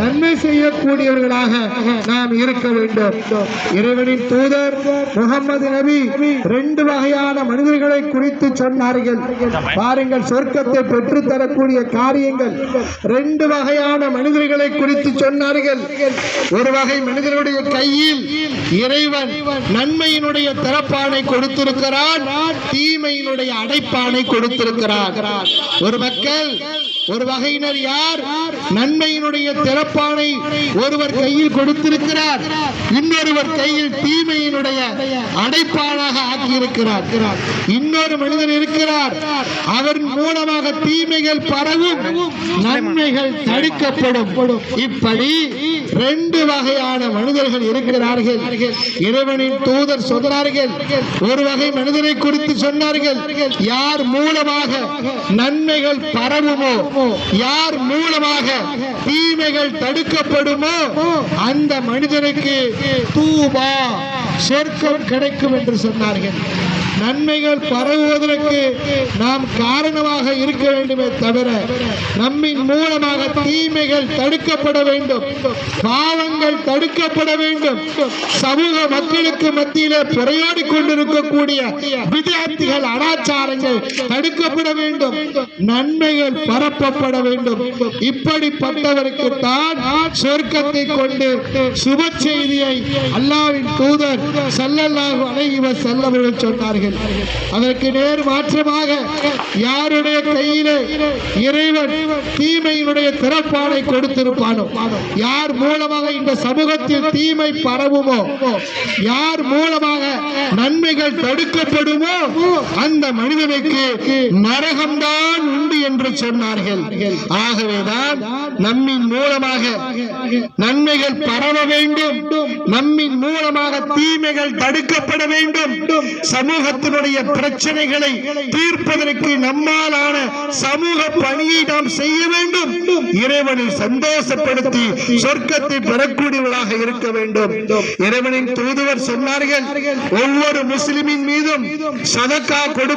நன்மை செய்யக்கூடியவர்களாக நாம் இருக்க வேண்டும். இறைவனின் தூதர் முகமது நபி ரெண்டு வகையான மனிதர்களை குறித்து சொன்னார்கள். பாருங்கள் சொர்க்கத்தை பெற்று தரக்கூடிய காரியங்கள். ரெண்டு வகையான மனிதர்களை குறித்து சொன்னார்கள். ஒரு வகை மனிதனுடைய கையில் இறைவன் நன்மையினுடைய திறப்பானை கொடுத்திருக்கிறான் தீமையினுடைய அடைப்பானை கொடுத்திருக்கிறார் ஒரு மக்கள் ஒரு வகையினர் யார்? நன்மையினுடைய திறப்பானை ஒருவர் கையில் கொடுத்திருக்கிறார் இன்னொருவர் கையில் தீமையினுடைய அடைப்பாளாக ஆக்கியிருக்கிறார். இன்னொரு மனிதன் இருக்கிறார் அவர் மூலமாக தீமைகள் பரவும் நன்மைகள் தடுக்கப்படும். இப்படி ரெண்டு வகையான மனிதர்கள் இருக்கிறார்கள். இறைவனின் தூதர் சொல்கிறார்கள் ஒரு வகை மனிதனை குறித்து சொன்னார்கள் யார் மூலமாக நன்மைகள் பரவுமோ யார் மூலமாக தீமைகள் தடுக்கப்படுமோ அந்த மனிதனுக்கு தூபா. சொர்க்கம் கிடைக்கும் என்று சொன்னார்கள். நன்மைகள் பரவுவதற்கு நாம் காரணமாக இருக்க வேண்டுமே தவிர நம்மின் மூலமாக தீமைகள் தடுக்கப்பட வேண்டும். பாவங்கள் தடுக்கப்பட வேண்டும். சமூக மக்களுக்கு மத்தியிலே புறையோடி கொண்டிருக்கக்கூடிய வித்தியார்த்திகள் அனாச்சாரங்கள் தடுக்கப்பட வேண்டும். நன்மைகள் பரப்பப்பட வேண்டும். இப்படிப்பட்டவருக்கு தான் சொர்க்கத்தை கொண்டு சுப செய்தியை அல்லாவின் தூதர் தூதர் சல்லல்லாஹு அலைஹி வஸல்லம் அவர்கள் சொன்னார்கள் அதற்கு நேர் மாற்றமாக யாருடைய கையிலே இறைவன் தீமையினுடைய திறப்பானை கொடுத்திருப்பானோ? யார் மூலமாக இந்த சமூகத்தில் தீமை பரவுமோ? யார் மூலமாக நன்மைகள் தடுக்கப்படுமோ? அந்த மனிதனுக்கு நரகம்தான் உண்டு என்று சொன்னார்கள். ஆகவேதான் நம்மின் மூலமாக நன்மைகள் பரவ வேண்டும். நம்மின் மூலமாக தீ உரிமைகள் தடுக்கப்பட வேண்டும். சமூகத்தினுடைய பிரச்சனைகளை தீர்ப்பதற்கு நம்மாலான சமூக பணியை நாம் செய்ய வேண்டும். இறைவனை சந்தோஷப்படுத்தி சொர்க்கத்தை பெறக்கூடியவர்களாக இருக்க வேண்டும். இறைவனின் தூதுவர் சொன்னார்கள் ஒவ்வொரு முஸ்லிமின் மீதும் சதக்கா கொடு